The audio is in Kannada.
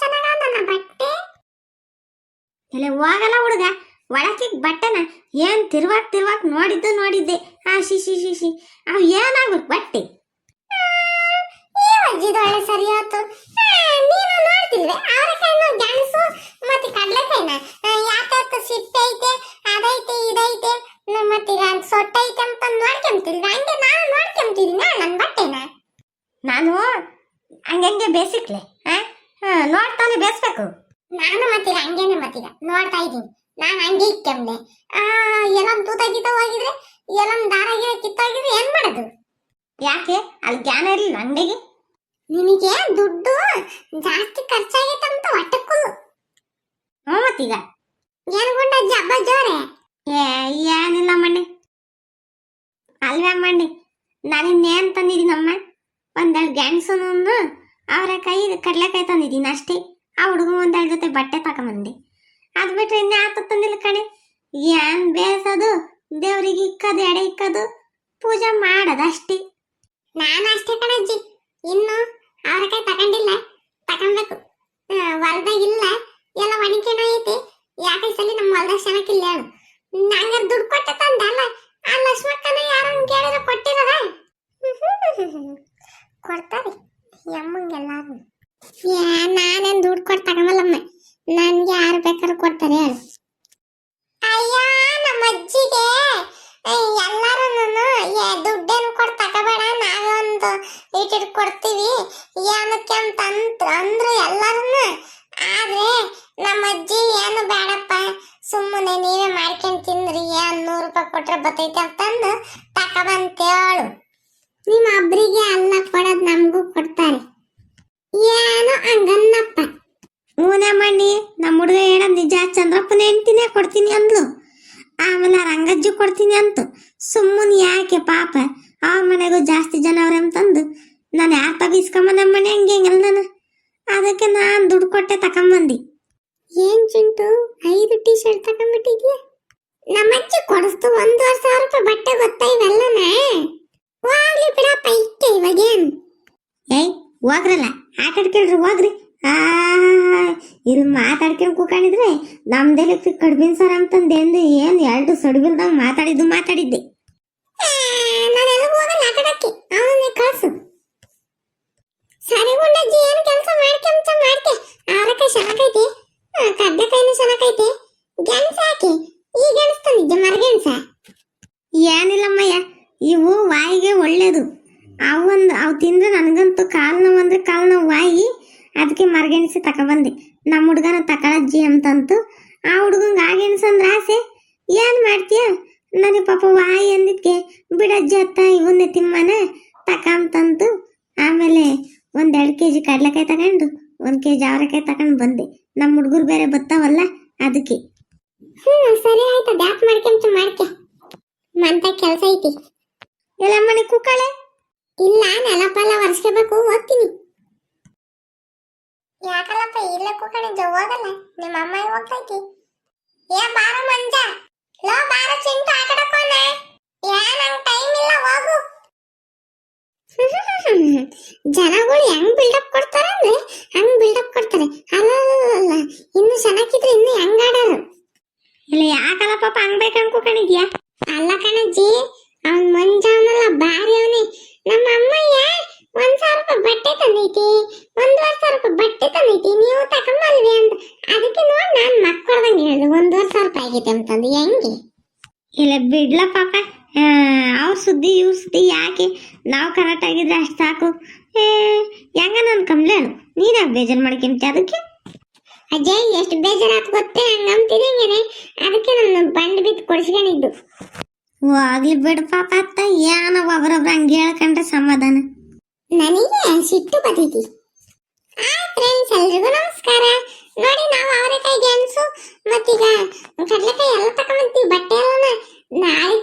ಚೆನ್ನಾಗದ ನನ್ನ ಬಟ್ಟೆ. ಇಲ್ಲ ಹೋಗಲ್ಲ ಹುಡುಗ ಒಳಕಿಗ್ ಬಟ್ಟೆನ ಏನ್ ತಿರ್ವಾಕ್ ತಿರ್ವಾಕ್ ನೋಡಿದ್ದು ನೋಡಿದ್ದೆ. ಆ ಶಿ ಶಿ ಶಿ ಶಿ ಅವ್ ಏನಾಗ್ಬೇಕು ಬಟ್ಟೆ? ಈ ಅಜ್ಜಿದೊಳ್ಳೆ ಸರಿ ಆಯ್ತು ನೀನು ನೋಡ್ತಿಲ್ವೇ ಅವರೆಕಾಯಿನ ಗೆಣಸು ಮತ್ತೆ ಕಡ್ಲೆಕಾಯಿನ. ಯಾಕೆ ಸಿಟ್ಟೆ ಐತೆ ಅದೈತೆ ಇದೈತೆ ಮತ್ತೆ ಸೊಟ್ಟೈತೆ ಅಂತ ನೋಡ್ಕೊಂತಿಲ್ವ ಹಂಗೆ ನಾನು ನೋಡ್ಕೊಂತಿದ್ದೀನಿ ನನ್ನ ಬಟ್ಟೆನ. ನಾನು ಹಂಗಂಗೆ ಬೇಸಿಕ್ಲೆ. ನೋಡ್ತಾನೆ ಬೇಯಿಸ್ಬೇಕು ನಾನು ಮತ್ತೀಗ ಹಂಗೇನೆ ಮತ್ತೀಗ. ನೋಡ್ತಾ ಇದ್ದೀನಿ. ನಾನು ಹಂಗೆ ಇಕ್ಕೆಂದೆ ಆ ಎಲ್ಲಮ್ ತೂತ ಗೀತ ಹೋಗಿದ್ರೆ ಎಲ್ಲ ದಾರ ಗಿರ ಕಿತ್ತೋಗಿದ್ರೆ ಏನು ಮಾಡೋದು? ಯಾಕೆ? ಅಲ್ಲಿ ಜ್ಞಾನ ಇರಲಿಲ್ಲ ಅಂಗಡಿಗೆ? ನಿನಗೆ ದುಡ್ಡು? ಜಾಸ್ತಿ ಖರ್ಚಾಗೈತಂತ ಹೊಟ್ಟಕ್ಕು ಹ್ಞೂ ಮತ್ತೀಗ. ಏನು ಗುಂಡಜ್ಜ ಹಬ್ಬ ಜೋರೆ? ಏ ಏನಿಲ್ಲ ಮಣ್ಣಿ. ಅಲ್ವೇ ಮಣ್ಣಿ? ನಾನು ಇನ್ನೇನು ತಂದಿದ್ದೀನಮ್ಮ ಒಂದೆರಡು ಗೆಣಸುನು ಅವರೆಕಾಯಿ ಕಡಲೆಕಾಯಿ ತಂದಿದ್ದೀನಿ ಅಷ್ಟೇ. ಆ ಹುಡುಗ ಒಂದೆರಡು ಜೊತೆ ಬಟ್ಟೆ ತಗೊಂಬಂದೆ. ಅದು ಬಿಟ್ರೆ ಇನ್ನೇ ಆತ ತಂದಿಲ್ಲ ಕಣೆ. ಏನ್ ಬೇಸದು? ದೇವ್ರಿಗೆ ಇಕ್ಕದು, ಎಡೆ ಇಕ್ಕದು, ಪೂಜೆ ಮಾಡೋದು ಅಷ್ಟೇ ನಾನು ಅಷ್ಟೇ ಕಣಜ್ಜಿ ಇನ್ನು ಅವರೆಕಾಯಿ ತಗೊಂಡಿಲ್ಲ. ತಗೊಳ್ಬೇಕು ಹೊಲ್ದಾಗಿಲ್ಲ ಎಲ್ಲ ಒಣಕೆನೋ ಐತಿ. ಯಾಕೆ ಸಲ ನಮ್ಮ ಹೊಲ್ದಾಗ ಚೆನ್ನಾಗಿಲ್ಲ ಹೇಳು. ನಂಗೆ ದುಡ್ಡು ಕೊಟ್ಟೆ ತಂದಲ್ಲ ಆ ಲಕ್ಷ್ಮಕ್ಕನ ಯಾರನ್ನ ಕೇಳಿದ್ರೆ ಕೊಟ್ಟಿರದ? ಕೊಡ್ತಾರೆ. ಯಮ್ಮಂಗೆಲ್ಲಾರು ಏ ನಾನೇನ್ ದುಡ್ಡು ಕೊಟ್ಟು ತಗೊಂಬಲ್ಲಮ್ಮ. ನನ್ಗೆ ಯಾರು ಬೇಕಾದ್ರೂ ಕೊಡ್ತಾರೆ ಅಯ್ಯ ನಮ್ಮ ಅಜ್ಜಿಗೆ ಎಲ್ಲಾರು ದುಡ್ಡೇನು ಕೊಟ್ಟು ತಗೋಬೇಡ ನಾವೇ ಒಂದು ಕೊಡ್ತೀವಿ. ಏನಕ್ಕೆ ಅಂತ ಅಂದ್ರು ಎಲ್ಲಾರನ್ನು ಆದ್ರೆ ನಮ್ಮ ಅಜ್ಜಿ ಏನು ಬೇಡಪ್ಪ, ಸುಮ್ಮನೆ ನೀವೇ ಮಾಡ್ಕೊಂಡ್ ತಿಂದ್ರಿ, ಏನ್ ನೂರು ರೂಪಾಯಿ ಕೊಟ್ರೆ ಬರ್ತೈತೆ ಅಂತಂದು ತಗೊಬಂತೇಳು. ನಿಮ್ಮ ಒಬ್ರಿಗೆ ಅಲ್ಲ ಕೊಡೋದು ನಮಗೂ ಕೊಡ್ತಾರೆ ಏನೋ ಹಂಗನ್ನಪ್ಪ ಮೂನೆ ಮಣ್ಣಿ ನಮ್ಮ ಹುಡುಗ ಹೇಳೋದು ನಿಜ ಕೊಡ್ತೀನಿ ಅಂದ್ಲು. ಆಮೇಲೆ ಆ ರಂಗಜ್ಜು ಕೊಡ್ತೀನಿ ಅಂತ. ಸುಮ್ಮನೆ ಯಾಕೆ ಪಾಪ ಆ ಮನೆಗೂ ಜಾಸ್ತಿ ಜನ ಅವ್ರೆ ಅಂತಂದು. ನಾನು ಯಾರು ತಗಿಸ್ಕೊಂಬ ನಮ್ಮ ಮನೆ ಹಂಗೆ ಹಂಗೆಲ್ಲ ನಾನು. ಅದಕ್ಕೆ ನಾನು ದುಡ್ಡು ಕೊಟ್ಟೆ ತಕೊಂಬಂದಿ. ಏನ್ ಚಿಂಟು ಐದು ಟೀ ಶರ್ಟ್ ತಕೊಂಡ್ಬಿಟ್ಟಿದ್ಯಾ? ನಮ್ಮಜ್ಜಿ ಕೊಡಿಸ್ತು ಒಂದೂವರೆ ಸಾವಿರ ರೂಪಾಯಿ ಬಟ್ಟೆ ಗೊತ್ತಾ ಇವೆಲ್ಲನ? ಹೋಗ್ಲಿ ಬಿಡಪ್ಪ ಇಕ್ಕೆ ಇವಾಗೇನು? ಏಯ್ ಹೋಗ್ರಲ್ಲ. ಆಟಾಡ್ಕೇಳ್ರಿ ಹೋಗ್ರಿ. ಆ ಇಲ್ಲಿ ಮಾತಾಡ್ಕೊಂಡು ಕೂಕೊಂಡಿದ್ರೆ ನಮ್ದೆಲ್ಲ ಕಡ್ಬಿನ್ ಸರ್ ಅಂತಂದು ಎಂದು ಏನು ಎರಡು ಸಡ್ಬಿಲ್ದಾಗ ಮಾತಾಡಿದ್ದು ಮಾತಾಡಿದ್ದೆ. ಸರಿ ಗುಂಡಜ್ಜಿ, ಏನು ಕೆಲಸ ಈ ಏನಿಲ್ಲಮ್ಮಯ್ಯ ಇವು ವಾಯಿಗೆ ಒಳ್ಳೇದು. ಅವೊಂದು ಅವು ತಿಂದ್ರೆ ನನಗಂತೂ ಕಾಲು ನೋವು ಅಂದ್ರೆ ಕಾಲು ನೋವು ವಾಯಿ. ಅದಕ್ಕೆ ಮರಗೆಣಸಿ ತಗೊಬಂದೆ ನಮ್ಮ ಹುಡುಗನ ತಗೊಳಜ್ಜಿ ಅಂತಂತು ಆ ಹುಡುಗಂಗೆ ಆ ಗೆಣಸು ಅಂದ್ರೆ ಆಸೆ? ಏನು ಮಾಡ್ತೀಯ? ನನಗೆ ಪಾಪ ವಾಯಿ ಅಂದಿದ್ಕೆ ಬಿಡಜ್ಜಿ ಅತ್ತ ಇವನ್ನೇ ತಿಮ್ಮನ ತಕಂತಂತು ಆಮೇಲೆ ಒಂದೆರಡು ಕೆ ಜಿ ಕಡಲೆಕಾಯಿ ತಗೊಂಡು ಒಂದು ಕೆ ಜಿ ಅವರೆಕಾಯಿ ತಗೊಂಡು ಬಂದೆ. ನಮ್ಮ ಹುಡುಗರು ಬೇರೆ ಬತ್ತಾವಲ್ಲ ಅದಕ್ಕೆ. ಹ್ಞೂ ಸರಿ ಆಯ್ತು ದ್ಯಾಪ್ ಮಾಡ್ಕೊಂತ ಮಾಡ್ಕೆ. ಮಂತ ಕೆಲಸ ಐತಿ. ಎಲ್ಲ ಮನೆ ಕುಕ್ಕಳೆ ಇಲ್ಲ ನೆಲಪಲ್ಲ ಒರೆಸ್ಕೋಬೇಕು ಓದ್ತೀನಿ ಯಾಕಲ್ಲಪ್ಪ ಇಲ್ಲ ಕುಕ್ಕಣೆ ಹೋಗಲ್ಲ ನಿಮ್ಮ ಅಮ್ಮ ಹೋಗ್ತೈತಿ? ಏ, ಬಾರ ಮಂಜ. ಲೋ, ಬಾರ ಚಿಂಟು ಆಟಾಡಕೋನ ಏ, ನಂಗೆ ಟೈಮ್ ಇಲ್ಲ, ಹೋಗು. ಜನಗಳು ಹೆಂಗ್ ಬಿಲ್ಡಪ್ ಕೊಡ್ತಾರ ಅಂದ್ರೆ ಹಂಗ್ ಬಿಲ್ಡಪ್ ಕೊಡ್ತಾರೆ ಅಲ್ಲ ಇನ್ನು ಚೆನ್ನಾಗಿದ್ರೆ ಇನ್ನು ಹೆಂಗ್ ಆಡೋರು ಇಲ್ಲ ಯಾಕಲ್ಲ ಪಾಪ ಹಂಗ್ ಬೇಕು ಅನ್ಕೋಕೊಂಡಿದ್ಯಾ ಅಲ್ಲ ಕಣಜ್ಜಿ ಅವನ್ ಮಂಜ ಅವನಲ್ಲ ಬಾರಿ ಅವನೇ ನಮ್ಮ ಅಮ್ಮಯ್ಯ ಒಂದ್ ಸಾವಿರ ರೂಪಾಯಿ ಬಟ್ಟೆ ತಂದೈತಿ ಒಂದೂವರೆ ಸಾವಿರ ರೂಪಾಯಿ ಬಟ್ಟೆ ತಂದೈತಿ ನೀವು ತಗೊಂಬಲ್ವಿ ಅಂತ ಅದಕ್ಕೆ ನೋಡಿ ನಾನು ಹೇಳಿದೆ ಒಂದೂವರೆ ಸಾವಿರ ರೂಪಾಯಿ ಆಗೈತೆ ಅಂತಂದು ಹೆಂಗೆ? ಇಲ್ಲ ಬಿಡ್ಲ ಪಾಪ. ಅವ್ರ ಸುದ್ದಿ ಇವ್ ಸುದ್ದಿ ಯಾಕೆ? ನಾವು ಕರೆಕ್ಟ್ ಆಗಿದ್ರೆ ಅಷ್ಟು ಸಾಕು. ಏ ಹೆಂಗ ನನ್ನ ಕಂಬ್ಲೇನು ನೀನಾಗ ಬೇಜಾರು ಮಾಡ್ಕೊಂತ ಅದಕ್ಕೆ? ಅಜಯ್ ಎಷ್ಟು ಬೇಜಾರಾತ್ ಗೊತ್ತೇ? ಹಂಗಂತೀನಿ ಹಂಗೇನೆ ಅದಕ್ಕೆ ನನ್ನ ಬಂಡ್ ಬಿದ್ದು ಕೊಡಿಸ್ಕೊಂಡಿದ್ದು. ಆಗ್ಲಿ ಬಿಡು ಪಾಪ ಅತ್ತ. ಏನೋ ಒಬ್ರೊಬ್ರು ಹಂಗೆ ಹೇಳ್ಕೊಂಡ್ರೆ ಸಮಾಧಾನ. ನನಗೆ ಸಿಟ್ಟು ಬರ್ತೈತಿ ಆ ಫ್ರೆಂಡ್ಸ್ ಎಲ್ರಿಗೂ ನಮಸ್ಕಾರ. ನೋಡಿ ನಾವು ಅವರೆಕಾಯಿ ಗೆಣಸು ಮತ್ತೀಗ ಕಡಲೆಕಾಯಿ ಎಲ್ಲ ತಗೊಂಬಂತೀವಿ ಬಟ್ಟೆ ಎಲ್ಲ ನಾಳೆ